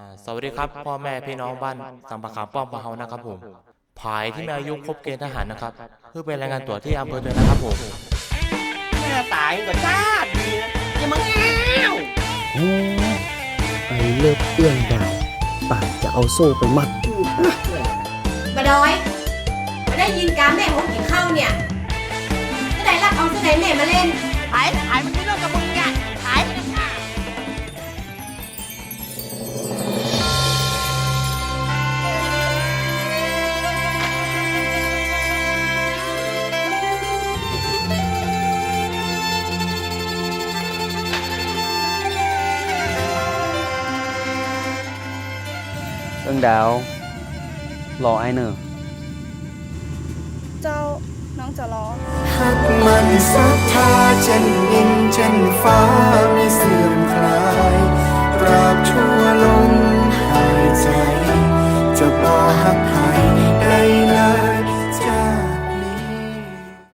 อ่าสวัสดีครับพ่อแม่พี่น้องบ้านสังปะขามป้อมปะเฮานะครับผมภายที่มีอายุครบเกณฑ์ทหารนะครับเพื่อเป็นรายงานตัวที่อำเภอเดินนะครับผมแม่ตายก็ชาติดีนะอย่ามาแง้วโอ้ไอเลิกเอื้องดาวป่านจะเอาโซ่ไปมัดบดอยมาได้ยินการแม่ผมกินข้าวเนี่ย เอื้องดาวรอไอเนอร์เจ้าน้องจะรอหักมันศรัทธาเช่นดินเช่นฟ้า